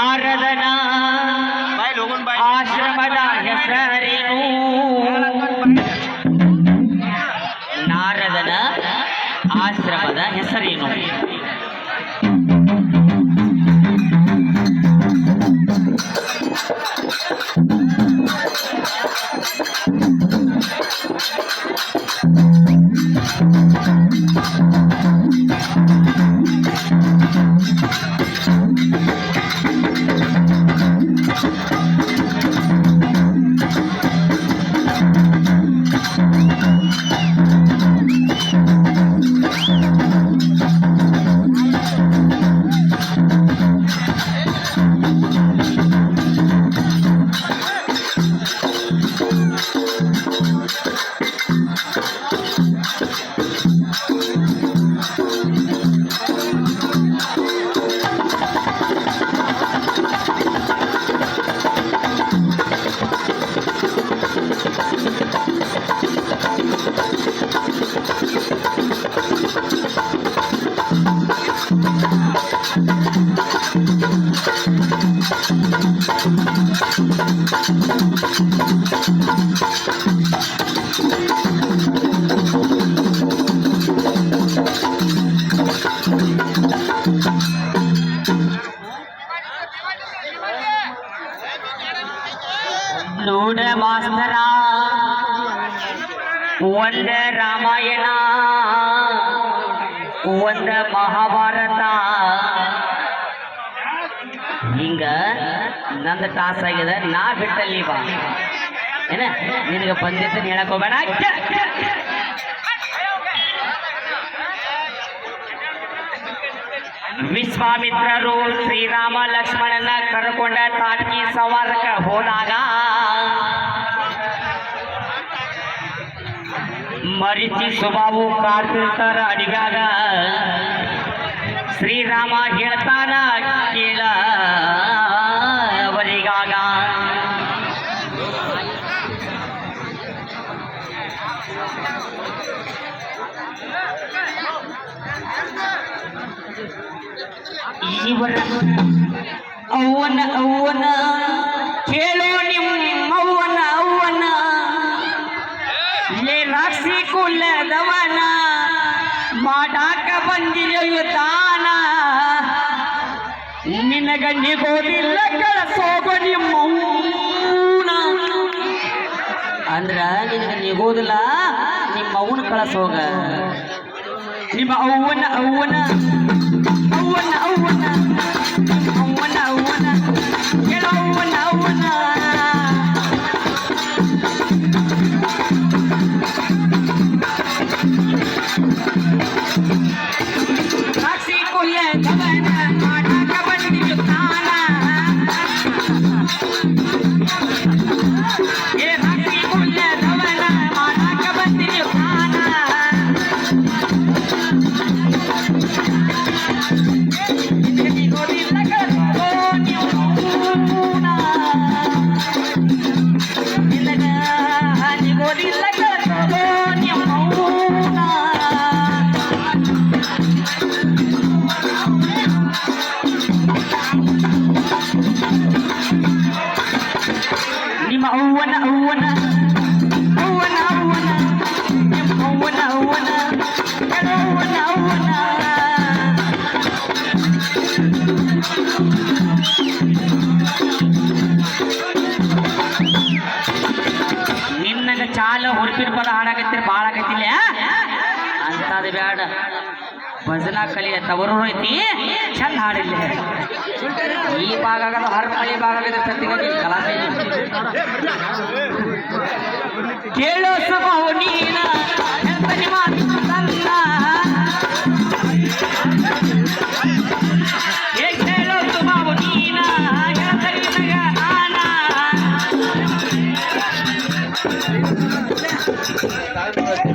नारदना। आश्रमदा ह्यसहरी ನೋಡ ಮಾಸ್ತರ ಒಂದ ರಾಮಾಯಣ, ಒಂದ ಮಹಾಭಾರತ. ಹಿಂಗ ನಂದು ಟಾಸ್ ಆಗಿದೆ, ನಾ ಬಿಟ್ಟಲ್ಲಿ ಬಾ. ಏನ, ನಿನಗೆ ಬಂದಿದ್ದು ಹೇಳಕ್ ವಿಶ್ವಾಮಿತ್ರರು ಶ್ರೀರಾಮ ಲಕ್ಷ್ಮಣನ ಕರ್ಕೊಂಡ ತಾಟಕಿ ಸವಾರಕ ಹೋದಾಗ ಮರಿಚಿ ಸ್ವಭಾವು ಕಾರ್ತಿರ್ತಾರ ಅಡಿಗಾಗ ಶ್ರೀರಾಮ ಹೇಳ್ತಾನ ಕೇಳ. ಇವರ ಅವನ. ಅವ್ವನ ಕೇಳು ನಿಮ್ಮವ್ವನ ಅವ್ವನ ಲೇ ರಾಕ್ಷಿ ಕುಲದವನ, ಮಾಡಾಕ ಬಂದಿರೋ ದಾನ ನಿನಗ ನಿಗೋದಿಲ್ಲ ಕಳಸೋಗ ನಿಮ್ಮವ್ವನ ಅಂದ್ರ ನಿನಗ ನಿಗೋದಿಲ್ಲ ನಿಮ್ಮ ಅವ್ವನ ಕಳಸೋಗ. Lima awan na awan na Awan na awan na Awan Thank you. ನಿಮ್ಮ ಅವ್ವನ ಅವ್ವನ ಅವ್ವನ ಭಜನಾ ಕಲಿಯ ತವರು ಐತಿ, ಚಂದ ಹಾಡಿಲ್ಲ. ಈ ಭಾಗ ಆಗದ ಹರ ಭಾಗ ಆಗದ ಪ್ರತಿಗತಿ ಕಲಾಸ ಕೇಳೋ ನೀನ